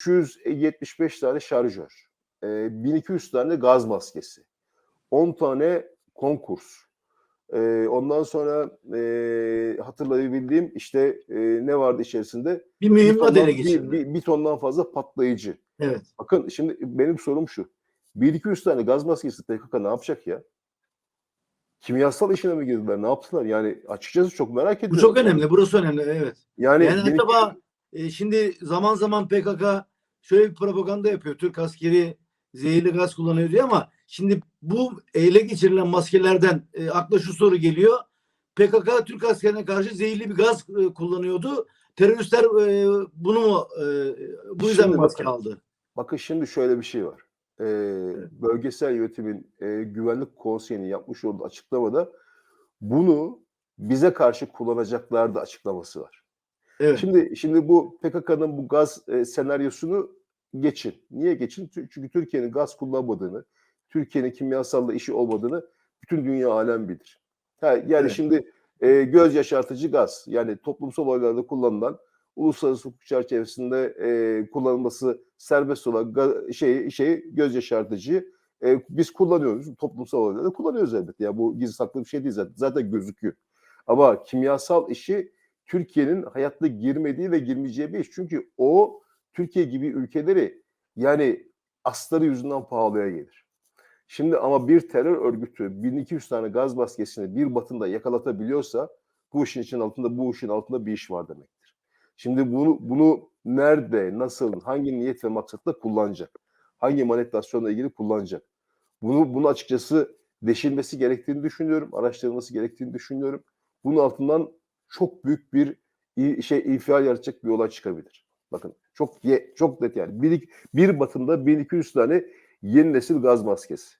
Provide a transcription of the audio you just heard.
375 tane şarjör, e, 1200 tane gaz maskesi, 10 tane konkurs, e, ondan sonra e, hatırlayabildiğim işte e, ne vardı içerisinde? Bir mühimmat ele geçirdi. bir, bir tondan fazla patlayıcı. Evet. Bakın şimdi benim sorum şu. 1200 tane gaz maskesi PKK ne yapacak ya? Kimyasal işine mi girdiler? Ne yaptılar? Yani açıkçası çok merak ediyorum. Bu çok önemli. Burası önemli. Evet. Yani, Yani benim- acaba e, şimdi zaman zaman PKK şöyle bir propaganda yapıyor. Türk askeri zehirli gaz kullanıyor diyor ama şimdi bu ele geçirilen maskelerden e, akla şu soru geliyor. PKK Türk askerine karşı zehirli bir gaz e, kullanıyordu. Teröristler e, bunu mu e, bu yüzden mi maske bakın. aldı? Bakın şimdi şöyle bir şey var. Ee, bölgesel yönetimin e, güvenlik konseyinin yapmış olduğu açıklamada bunu bize karşı kullanacaklardı açıklaması var. Evet. Şimdi şimdi bu PKK'nın bu gaz e, senaryosunu geçin. Niye geçin? Çünkü Türkiye'nin gaz kullanmadığını, Türkiye'nin kimyasalla işi olmadığını bütün dünya alem bilir. Ha, yani Evet. şimdi e, göz yaşartıcı gaz yani toplumsal olaylarda kullanılan uluslararası hukuk çerçevesinde e, kullanılması serbest olan ga- şey şey göz yaşartıcı e, biz kullanıyoruz toplumsal olaylarda kullanıyoruz elbette. Ya bu gizli saklı bir şey değil zaten, zaten gözüküyor. Ama kimyasal işi Türkiye'nin hayatta girmediği ve girmeyeceği bir iş. Çünkü o Türkiye gibi ülkeleri yani asları yüzünden pahalıya gelir. Şimdi ama bir terör örgütü 1200 tane gaz maskesini bir batında yakalatabiliyorsa bu işin için altında bu işin altında bir iş var demektir. Şimdi bunu bunu nerede, nasıl, hangi niyet ve maksatla kullanacak? Hangi manipülasyonla ilgili kullanacak? Bunu bunu açıkçası deşilmesi gerektiğini düşünüyorum, araştırılması gerektiğini düşünüyorum. Bunun altından çok büyük bir şey infial yaratacak bir olay çıkabilir. Bakın çok ye, çok net yani. Bir, bir batında 1200 tane yeni nesil gaz maskesi.